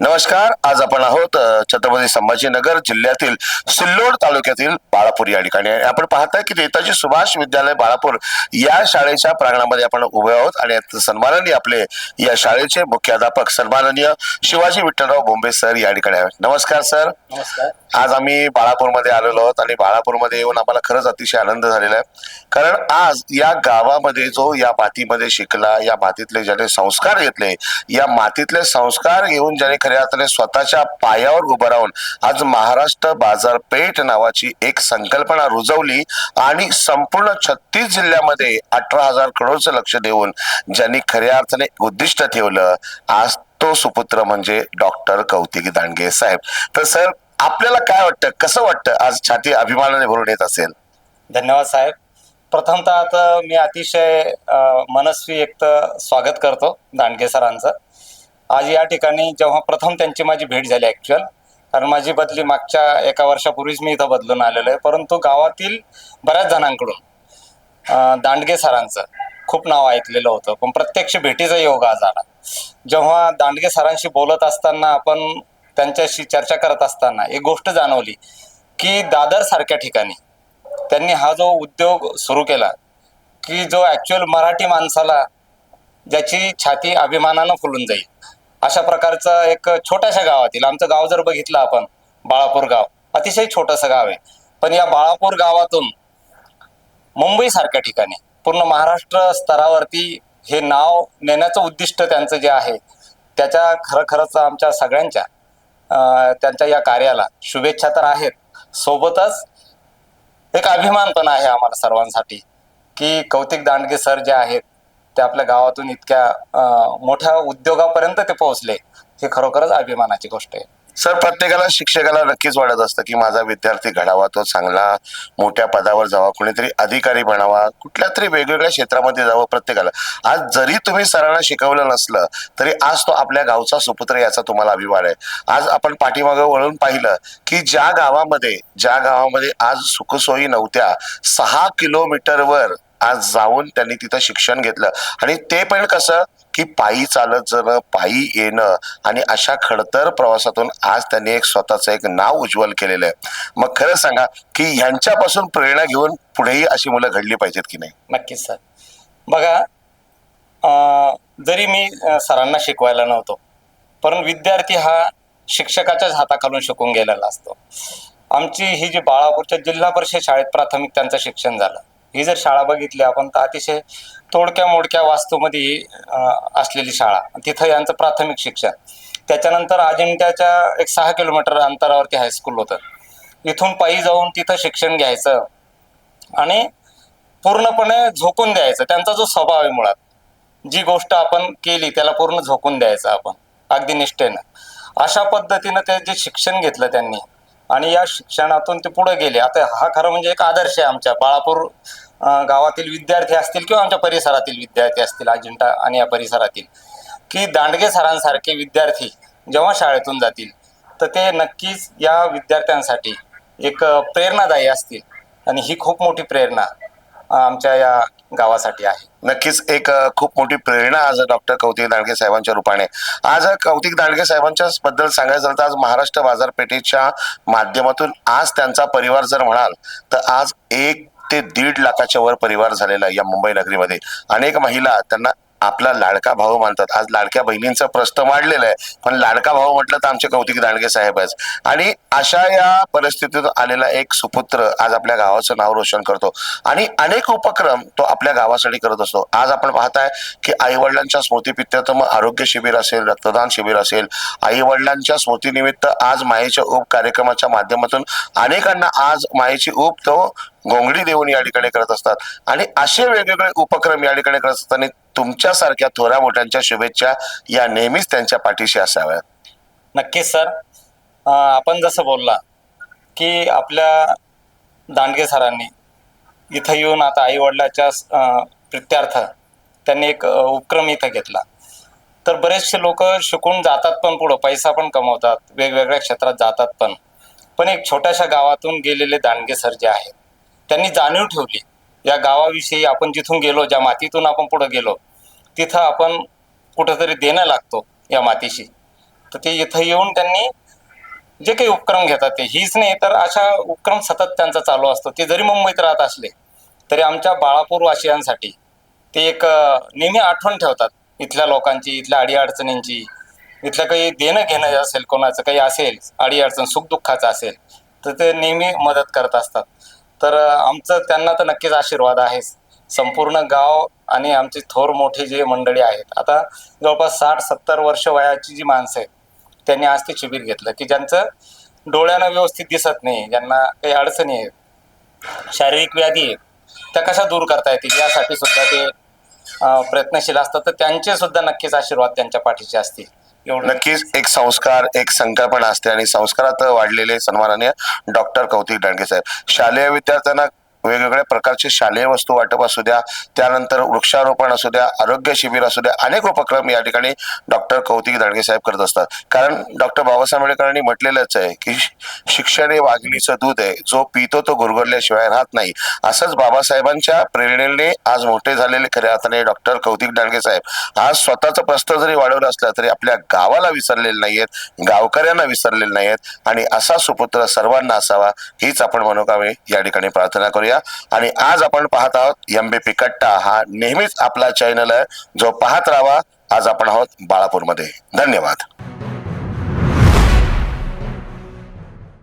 नमस्कार आज आपण आहोत छत्रपती संभाजीनगर जिल्ह्यातील सिल्लोड तालुक्यातील बाळापूर या ठिकाणी. आपण पाहताय की नेताजी सुभाष विद्यालय बाळापूर या शाळेच्या प्रांगणामध्ये आपण उभे आहोत आणि सन्माननीय आपले या शाळेचे मुख्याध्यापक सन्माननीय शिवाजी विठ्ठलराव बोंबे सर या ठिकाणी आहेत. नमस्कार सर. नमस्कार. आज आम्ही बाळापूरमध्ये आलेलो आहोत आणि बाळापूरमध्ये येऊन आम्हाला खरंच अतिशय आनंद झालेला आहे. कारण आज या गावामध्ये जो या मातीमध्ये शिकला या मातीतले ज्याने संस्कार घेतले या मातीतले संस्कार घेऊन ज्याने खऱ्या स्वतःच्या पायावर उभं राहून आज महाराष्ट्र बाजारपेठ नावाची एक संकल्पना रुजवली आणि संपूर्ण छत्तीस जिल्ह्यामध्ये अठरा हजार करोडचं लक्ष देऊन ज्यांनी खऱ्या अर्थाने उद्दिष्ट ठेवलं आज तो सुपुत्र म्हणजे डॉक्टर कौतिक दांडगे साहेब. तर सर आपल्याला काय वाटतं? कसं वाटतं? आज छाती अभिमानाने भरून येत असेल. धन्यवाद साहेब. प्रथमतः आता मी अतिशय मनस्वी एक तर स्वागत करतो दांडगे सरांचं. आज या ठिकाणी जेव्हा प्रथम त्यांची माझी भेट झाली ॲक्च्युअल कारण माझी बदली मागच्या एका वर्षापूर्वीच मी इथं बदलून आलेलो आहे. परंतु गावातील बऱ्याच जणांकडून दांडगे सरांचं खूप नाव ऐकलेलं होतं. पण प्रत्यक्ष भेटीचा योग आज आला. जेव्हा दांडगे सरांशी बोलत असताना आपण त्यांच्याशी चर्चा करत असताना एक गोष्ट जाणवली की दादर सारख्या ठिकाणी त्यांनी हा जो उद्योग सुरू केला की जो ॲक्च्युअल मराठी माणसाला ज्याची छाती अभिमानानं फुलून जाईल अशा प्रकारचं एक छोट्याशा गावातील आमचं गाव जर बघितलं आपण बाळापूर गाव अतिशय छोटंसं गाव आहे. पण या बाळापूर गावातून मुंबई सारख्या ठिकाणी पूर्ण महाराष्ट्र स्तरावरती हे नाव नेण्याचं उद्दिष्ट त्यांचं जे आहे त्याच्या खरं खरंच आमच्या सगळ्यांच्या त्यांच्या या कार्याला शुभेच्छा तर आहेत. सोबतच एक अभिमान पण आहे आम्हाला सर्वांसाठी की कौतिक दांडगे सर जे आहेत ते आपल्या गावातून इतक्या मोठ्या उद्योगापर्यंत ते पोहोचले. हे खरोखरच अभिमानाची गोष्ट आहे. सर प्रत्येकाला शिक्षकाला नक्कीच वाटत असतं की माझा विद्यार्थी घडावा तो चांगला मोठ्या पदावर जावा कुणीतरी अधिकारी बनावा कुठल्या तरी वेगवेगळ्या क्षेत्रामध्ये जावं प्रत्येकाला. आज जरी तुम्ही सरांना शिकवलं नसलं तरी आज तो आपल्या गावचा सुपुत्र याचा तुम्हाला अभिमान आहे. आज आपण पाठीमागं वळून पाहिलं की ज्या गावामध्ये ज्या गावामध्ये आज सुखसोयी नव्हत्या सहा किलोमीटरवर आज जाऊन त्यांनी तिथं शिक्षण घेतलं. आणि ते पण कसं की पायी चालत जाणं पायी येणं आणि अशा खडतर प्रवासातून आज त्यांनी एक स्वतःचं एक नाव उज्ज्वल केलेलं आहे. मग खरं सांगा की ह्यांच्यापासून प्रेरणा घेऊन पुढेही अशी मुलं घडली पाहिजेत की नाही? नक्कीच सर. बघा जरी मी सरांना शिकवायला नव्हतो पण विद्यार्थी हा शिक्षकाच्याच हाताखालून शिकून गेलेला असतो. आमची ही जी बाळापूरच्या जिल्हा परिषद शाळेत प्राथमिक त्यांचं शिक्षण झालं. ही जर शाळा बघितली आपण तर अतिशय तोडक्या मोडक्या वास्तूमध्ये असलेली शाळा. तिथं यांचं प्राथमिक शिक्षण. त्याच्यानंतर अजिंठ्याच्या एक सहा किलोमीटर अंतरावरती हायस्कूल होतं. इथून पायी जाऊन तिथं शिक्षण घ्यायचं आणि पूर्णपणे झोकून द्यायचं. त्यांचा जो स्वभाव आहे मुळात जी गोष्ट आपण केली त्याला पूर्ण झोकून द्यायचं आपण अगदी निष्ठेनं. अशा पद्धतीनं ते जे शिक्षण घेतलं त्यांनी आणि या शिक्षणातून ते पुढे गेले. आता हा खरं म्हणजे एक आदर्श आहे आमच्या. बाळापूर गावातील विद्यार्थी असतील किंवा आमच्या परिसरातील विद्यार्थी असतील अजिंठा आणि या परिसरातील की दांडगे सरांसारखे विद्यार्थी जेव्हा शाळेतून जातील तर ते नक्कीच या विद्यार्थ्यांसाठी एक प्रेरणादायी असतील. आणि ही खूप मोठी प्रेरणा. आमच्या या गावासाठी आहे. नक्कीच एक खूप मोठी प्रेरणा आज डॉक्टर कौतिक दांडगे साहेबांच्या रूपाने. आज कौतिक दांडगे साहेबांच्या बद्दल सांगायचं झालं तर आज महाराष्ट्र बाजारपेठेच्या माध्यमातून आज त्यांचा परिवार जर म्हणाल तर आज एक ते दीड लाखाच्या वर परिवार झालेला या मुंबई नगरीमध्ये. अनेक महिला त्यांना आपला लाडका भाऊ मानतात आज लाडक्या बहिणींचा प्रश्न मांडलेलं आहे. पण लाडका भाऊ म्हटलं तर आमचे कौतिक दांडगे साहेबच. आणि अशा या परिस्थितीत आलेला एक सुपुत्र आज आपल्या गावाचं नाव रोशन करतो. आणि अनेक उपक्रम तो आपल्या गावासाठी करत असतो. आज आपण पाहताय की आई वडिलांच्या स्मृतीपित्यात मग आरोग्य शिबिर असेल रक्तदान शिबिर असेल. आई वडिलांच्या स्मृतीनिमित्त आज मायेच्या उप कार्यक्रमाच्या माध्यमातून अनेकांना आज मायेची ऊब तो घोंगडी देऊन या ठिकाणी करत असतात. आणि असे वेगवेगळे उपक्रम या ठिकाणी करत असताना तुमच्यासारख्या थोऱ्या मोठ्यांच्या शुभेच्छा या नेहमीच त्यांच्या पाठीशी असाव्यात. नक्कीच सर. आपण जसं बोलला की आपल्या दांडगे सरांनी इथं येऊन आता आई वडिलाच्या प्रित्यार्थ त्यांनी एक उपक्रम इथं घेतला. तर बरेचसे लोक शिकून जातात पण पुढं पैसा पण कमवतात वेगवेगळ्या क्षेत्रात जातात पण. पण एक छोट्याशा गावातून गेलेले दांडगे सर जे आहेत त्यांनी जाणीव ठेवली. या गावाविषयी आपण जिथून गेलो ज्या मातीतून आपण पुढे गेलो तिथं आपण कुठंतरी देणं लागतो या मातीशी. तर ते इथं येऊन त्यांनी जे काही उपक्रम घेतात ते. हीच नाही तर अशा उपक्रम सतत त्यांचा चालू असतो. ते जरी मुंबईत राहत असले तरी आमच्या बाळापूर वासियांसाठी ते एक नेहमी आठवण ठेवतात. इथल्या लोकांची इथल्या अडीअडचणींची इथलं काही देणं घेणं असेल कोणाचं काही असेल अडीअडचण सुखदुःखाचं असेल तर ते नेहमी मदत करत असतात. तर आमचं त्यांना तर नक्कीच आशीर्वाद आहेच. संपूर्ण गाव आणि आमचे थोर मोठे जे मंडळी आहेत. आता जवळपास साठ सत्तर वर्ष वयाची जी माणसं आहेत त्यांनी आज ते शिबिर घेतलं की ज्यांचं डोळ्यानं व्यवस्थित दिसत नाही ज्यांना काही अडचणी आहेत शारीरिक व्याधी आहेत त्या कशा दूर करता येतील यासाठी सुद्धा ते प्रयत्नशील असतात. तर त्यांचे सुद्धा नक्कीच आशीर्वाद त्यांच्या पाठीचे असतील. नक्कीच एक संस्कार एक संकल्पना असते आणि संस्कारात वाढलेले सन्माननीय डॉक्टर कौतिक दांडगे साहेब. शालेय विद्यार्थ्यांना वेगवेगळ्या प्रकारचे शालेय वस्तू वाटप असू द्या त्यानंतर वृक्षारोपण असू द्या आरोग्य शिबिर असू द्या अनेक उपक्रम या ठिकाणी डॉक्टर कौतिक दाडगे साहेब करत असतात. कारण डॉक्टर बाबासाहेब आंबेडकरांनी म्हटलेलंच आहे की शिक्षण हे वाघिणीचं दूध आहे. जो पितो तो गुरगुरल्याशिवाय राहत नाही. असंच बाबासाहेबांच्या प्रेरणेने आज मोठे झालेले खऱ्या अर्थाने डॉक्टर कौतिक दाडगे साहेब. आज स्वतःचं प्रस्थ जरी वाढवलं असलं तरी आपल्या गावाला विसरलेले नाहीयेत गावकऱ्यांना विसरलेले नाहीयेत. आणि असा सुपुत्र सर्वांना असावा हीच आपण मनोकामे या ठिकाणी प्रार्थना करूया आणि आज आपण पाहत आहोत एमबीपी कट्टा. हा नेहमीच आपला चॅनल आहे. जो पाहत राहावा आज आपण आहोत बाळापूरमध्ये. धन्यवाद.